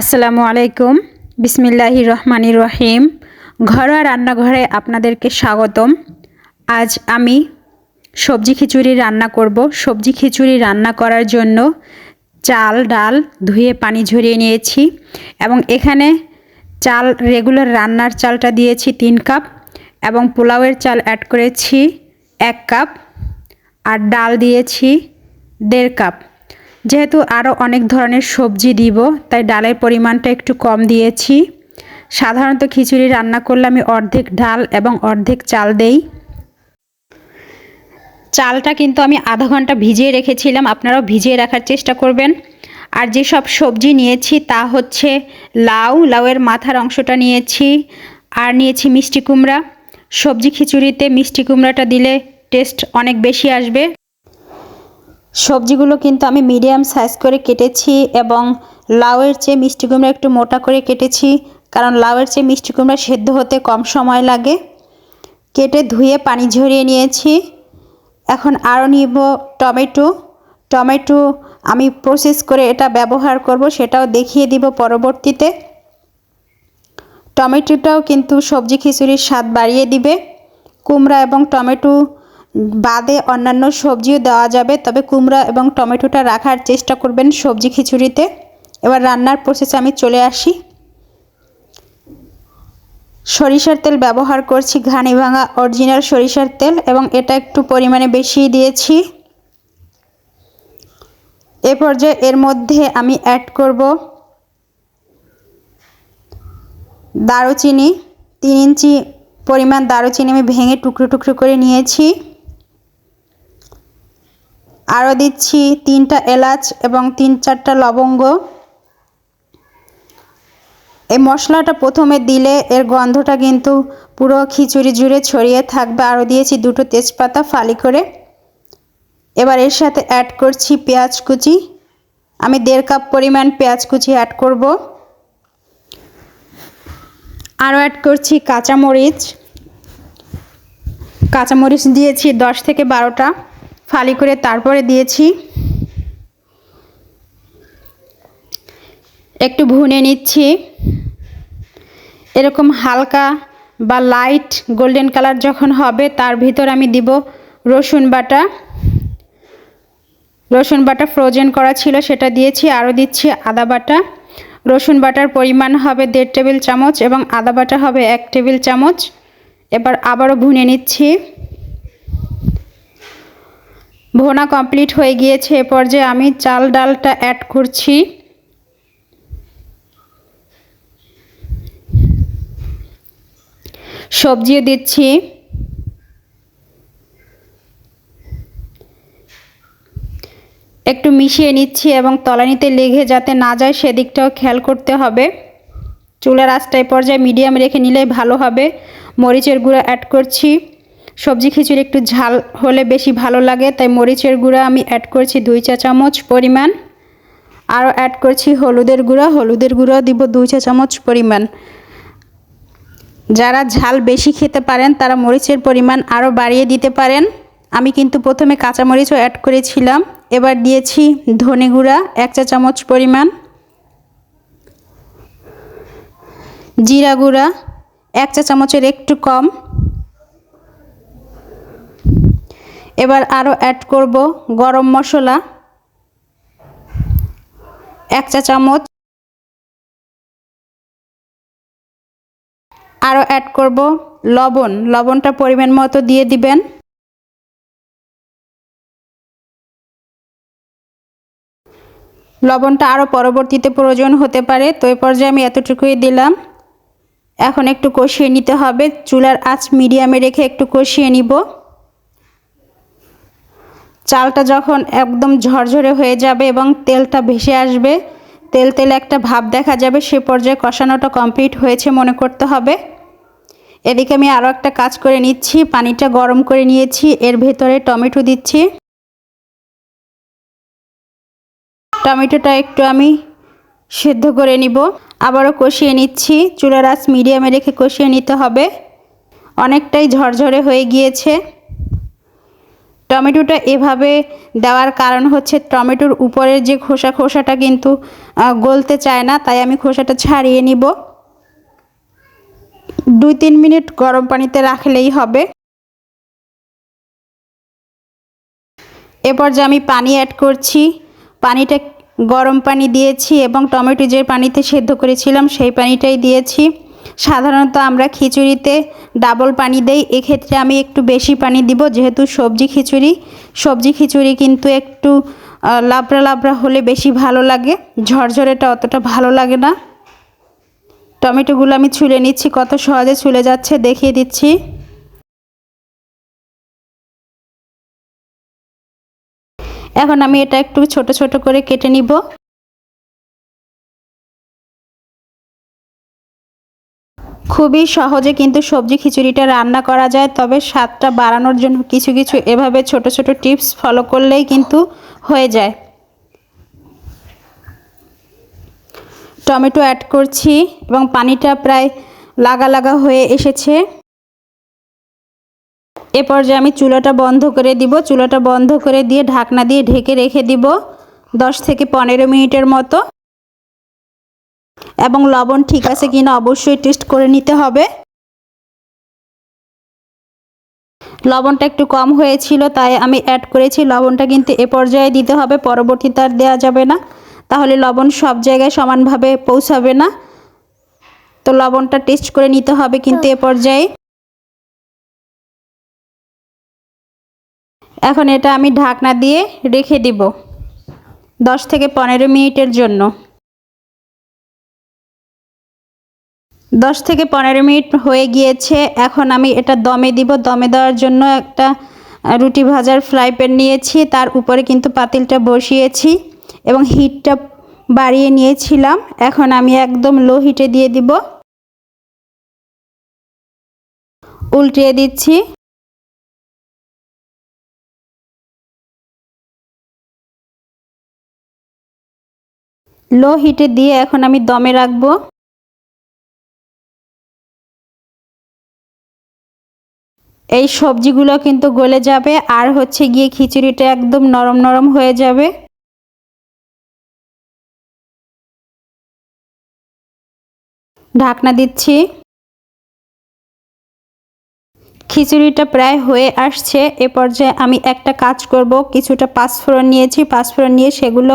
আসসালামু আলাইকুম। বিসমিল্লাহি রহমানির রহিম। ঘরোয়া রান্নাঘরে আপনাদেরকে স্বাগতম। আজ আমি সবজি খিচুড়ি রান্না করব। সবজি খিচুড়ি রান্না করার জন্য চাল, ডাল ধুয়ে পানি ঝরিয়ে নিয়েছি এবং এখানে চাল, রেগুলার রান্নার চালটা দিয়েছি তিন কাপ এবং পোলাওয়ের চাল অ্যাড করেছি এক কাপ আর ডাল দিয়েছি দেড় কাপ। যেহেতু আরও অনেক ধরনের সবজি দিব, তাই ডালের পরিমাণটা একটু কম দিয়েছি। সাধারণত খিচুড়ি রান্না করলে আমি অর্ধেক ডাল এবং অর্ধেক চাল দেই। চালটা কিন্তু আমি আধা ঘণ্টা ভিজিয়ে রেখেছিলাম, আপনারাও ভিজিয়ে রাখার চেষ্টা করবেন। আর যেসব সবজি নিয়েছি তা হচ্ছে লাউ, লাউয়ের মাথার অংশটা নিয়েছি, আর নিয়েছি মিষ্টি কুমড়া। সবজি খিচুড়িতে মিষ্টি কুমড়াটা দিলে টেস্ট অনেক বেশি আসবে। সবজিগুলো কিন্তু আমি মিডিয়াম সাইজ করে কেটেছি এবং লাউয়ের চেয়ে মিষ্টি কুমড়া একটু মোটা করে কেটেছি, কারণ লাউয়ের চেয়ে মিষ্টি কুমড়া সেদ্ধ হতে কম সময় লাগে। কেটে ধুয়ে পানি ঝরিয়ে নিয়েছি। এখন আরও নিব টমেটো। টমেটো আমি প্রসেস করে এটা ব্যবহার করব, সেটাও দেখিয়ে দিব পরবর্তীতে। টমেটোটাও কিন্তু সবজি খিচুড়ির স্বাদ বাড়িয়ে দিবে। কুমড়া এবং টমেটো বাদে অন্যান্য সবজিও দেওয়া যাবে, তবে কুমড়া এবং টমেটোটা রাখার চেষ্টা করবেন সবজি খিচুড়িতে। এবার রান্নার প্রসেসে আমি চলে আসি। সরিষার তেল ব্যবহার করছি ঘানি ভাঙা অরিজিনাল সরিষার তেল এবং এটা একটু পরিমাণে বেশি দিয়েছি। এ পর্যায়ে এর মধ্যে আমি অ্যাড করব দারুচিনি। তিন ইঞ্চি পরিমাণ দারুচিনি আমি ভেঙে টুকরো টুকরো করে নিয়েছি। আরও দিচ্ছি তিনটা এলাচ এবং তিন চারটা লবঙ্গ। এই মশলাটা প্রথমে দিলে এর গন্ধটা কিন্তু পুরো খিচুড়ি জুড়ে ছড়িয়ে থাকবে। আরও দিয়েছি দুটো তেজপাতা ফালি করে। এবার এর সাথে অ্যাড করছি পেঁয়াজ কুচি। আমি দেড় কাপ পরিমাণ পেঁয়াজ কুচি অ্যাড করব। আরও অ্যাড করছি কাঁচামরিচ। কাঁচামরিচ দিয়েছি দশ থেকে বারোটা। ফালি করে তারপরে দিয়েছি। একটু ভুনে নিচ্ছি। এরকম হালকা বা লাইট গোল্ডেন কালার যখন হবে, তার ভিতর আমি দিব রসুন বাটা। রসুন বাটা ফ্রোজেন করা ছিল, সেটা দিয়েছি, আরও দিচ্ছি আদা বাটা। রসুন বাটার পরিমাণ হবে দেড় টেবিল চামচ এবং আদা বাটা হবে এক টেবিল চামচ। এবার আবারও ভুনে নিচ্ছি। ভোনা কমপ্লিট হয়ে গিয়েছে। এ পর্যায়ে আমি চাল ডালটা অ্যাড করছি। সবজিও দিচ্ছি। একটু মিশিয়ে নিচ্ছি এবং তলানিতে লেগে যাতে না যায় সেদিকটাও খেয়াল করতে হবে। চুলার আঁচটা পর্যায়ে মিডিয়াম রেখে নিলেই ভালো হবে। মরিচের গুঁড়া অ্যাড করছি। সবজি খিচুড়ি একটু ঝাল হলে বেশি ভালো লাগে, তাই মরিচের গুঁড়া আমি অ্যাড করছি দুই চা চামচ পরিমাণ। আরও অ্যাড করছি হলুদের গুঁড়া, হলুদের গুঁড়াও দিব দুই চা চামচ পরিমাণ। যারা ঝাল বেশি খেতে পারেন, তারা মরিচের পরিমাণ আরও বাড়িয়ে দিতে পারেন। আমি কিন্তু প্রথমে কাঁচামরিচও অ্যাড করেছিলাম, এবার দিয়েছি ধনে গুঁড়া, এক চা চামচ পরিমাণ। জিরা গুঁড়া, এক চা চামচের একটু কম। এবার আরও অ্যাড করব গরম মশলা। এক চা চামচ। আরও অ্যাড করব লবণ। লবণটা পরিমাণ মতো দিয়ে দিবেন। লবণটা আরও পরবর্তীতে প্রয়োজন হতে পারে, তো এই পর্যায়ে আমি এতটুকুই দিলাম। এখন একটু কষিয়ে নিতে হবে। চুলার আঁচ মিডিয়ামে রেখে একটু কষিয়ে নিব। চালটা যখন একদম ঝরঝরে হয়ে যাবে এবং তেলটা ভেসে আসবে, তেল তেলে একটা ভাব দেখা যাবে, সে পর্যায়ে কষানোটা কমপ্লিট হয়েছে মনে করতে হবে। এদিকে আমি আরও একটা কাজ করে নিচ্ছি, পানিটা গরম করে নিয়েছি, এর ভেতরে টমেটো দিচ্ছি। টমেটোটা একটু আমি সেদ্ধ করে নিব, আবারও কষিয়ে নিচ্ছি, চুলার আঁচ মিডিয়ামে রেখে কষিয়ে নিতে হবে। অনেকটাই ঝরঝরে হয়ে গিয়েছে। টমেটোটা এভাবে দেওয়ার কারণ হচ্ছে টমেটোর উপরের যে খোসা, খোসাটা কিন্তু গলতে চায় না, তাই আমি খোসাটা ছাড়িয়ে নিব। দুই তিন মিনিট গরম পানিতে রাখলেই হবে। এরপর যে আমি পানি অ্যাড করছি। পানিটা গরম পানি দিয়েছি এবং টমেটো যে পানিতে সেদ্ধ করেছিলাম, সেই পানিটাই দিয়েছি। সাধারণত আমরা খিচুড়িতে ডাবল পানি দেই, এক্ষেত্রে আমি একটু বেশি পানি দিব, যেহেতু সবজি খিচুড়ি। সবজি খিচুড়ি কিন্তু একটু লাবড়া হলে বেশি ভালো লাগে ঝরঝরেটা অতটা ভালো লাগে না। টমেটোগুলো আমি ছুলে নিচ্ছি, কত সহজে ছুলে যাচ্ছে দেখিয়ে দিচ্ছি। এখন আমি এটা একটু ছোট ছোট করে কেটে নিব। খুবই সহজে কিন্তু সবজি খিচুড়িটা রান্না করা যায়, তবে স্বাদটা বাড়ানোর জন্য কিছু কিছু এভাবে ছোট ছোট টিপস ফলো করলেই কিন্তু হয়ে যায়। টমেটো অ্যাড করছি এবং পানিটা প্রায় লাগা লাগা হয়ে এসেছে। এ পর্যায়ে আমি চুলাটা বন্ধ করে দিব। চুলাটা বন্ধ করে দিয়ে ঢাকনা দিয়ে ঢেকে রেখে দিব দশ থেকে পনেরো মিনিটের মতো। এবং লবণ ঠিক আছে কিনা অবশ্যই টেস্ট করে নিতে হবে। লবণটা একটু কম হয়েছিল, তাই আমি অ্যাড করেছি। লবণটা কিন্তু এ পর্যায়ে দিতে হবে, পরবর্তীতে আর দেওয়া যাবে না। তাহলে লবণ সব জায়গায় সমানভাবে পৌঁছাবে না। তো লবণটা টেস্ট করে নিতে হবে কিন্তু এ পর্যায়ে। এখন এটা আমি ঢাকনা দিয়ে রেখে দিব, দশ থেকে পনেরো মিনিটের জন্য। দশ থেকে পনেরো মিনিট হয়ে গিয়েছে। এখন আমি এটা দমে দিব। দমে দেওয়ার জন্য একটা রুটি ভাজার ফ্রাই প্যান নিয়েছি। তার উপরে কিন্তু পাতিলটা বসিয়েছি এবং হিটটা বাড়িয়ে নিয়েছিলাম। এখন আমি একদম লো হিটে দিয়ে দিব। উল্টিয়ে দিচ্ছি। লো হিটে দিয়ে এখন আমি দমে রাখব। এই সবজিগুলো কিন্তু গলে যাবে আর হচ্ছে গিয়ে খিচুড়িটা একদম নরম নরম হয়ে যাবে। ঢাকনা দিচ্ছি। খিচুড়িটা প্রায় হয়ে আসছে। এ পর্যায়ে আমি একটা কাজ করব। কিছুটা পাঁচফোড়ন নিয়েছি। পাঁচফোড়ন নিয়ে সেগুলো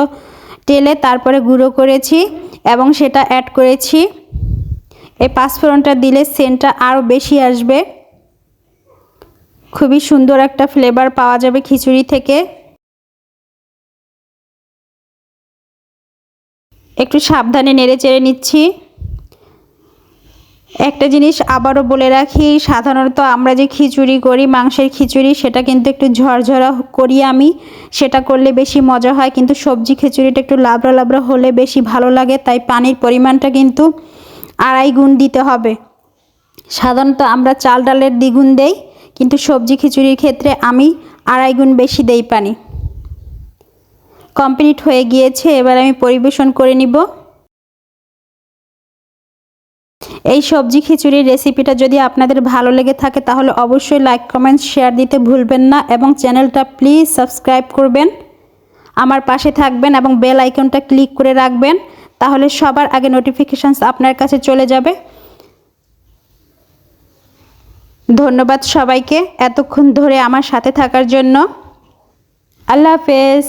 টেলে তারপরে গুঁড়ো করেছি এবং সেটা অ্যাড করেছি। এই পাঁচফোড়নটা দিলে সেন্টটা আরও বেশি আসবে। খুবই সুন্দর একটা ফ্লেভার পাওয়া যাবে খিচুড়ি থেকে। একটু সাবধানে নেড়ে চেড়ে নিচ্ছি। একটা জিনিস আবারও বলে রাখি, সাধারণত আমরা যে খিচুড়ি করি, মাংসের খিচুড়ি, সেটা কিন্তু একটু ঝরঝরা করি আমি। সেটা করলে বেশি মজা হয়, কিন্তু সবজি খিচুড়িটা একটু লাবড়া লাবড়া হলে বেশি ভালো লাগে, তাই পানির পরিমাণটা কিন্তু আড়াই গুণ দিতে হবে। সাধারণত আমরা চাল ডালের দ্বিগুণ দেই। কিন্তু সবজি খিচুড়ির ক্ষেত্রে আমি আড়াই গুণ বেশি দেই পানি। কমপ্লিট হয়ে গিয়েছে, এবার আমি পরিবেশন করে নিব। এই সবজি খিচুড়ির রেসিপিটা যদি আপনাদের ভালো লেগে থাকে, তাহলে অবশ্যই লাইক, কমেন্ট, শেয়ার দিতে ভুলবেন না এবং চ্যানেলটা প্লিজ সাবস্ক্রাইব করবেন। আমার পাশে থাকবেন এবং বেল আইকনটা ক্লিক করে রাখবেন, তাহলে সবার আগে নোটিফিকেশানস আপনার কাছে চলে যাবে। ধন্যবাদ সবাইকে এতক্ষণ ধরে আমার সাথে থাকার জন্য। আল্লাহ হাফেজ।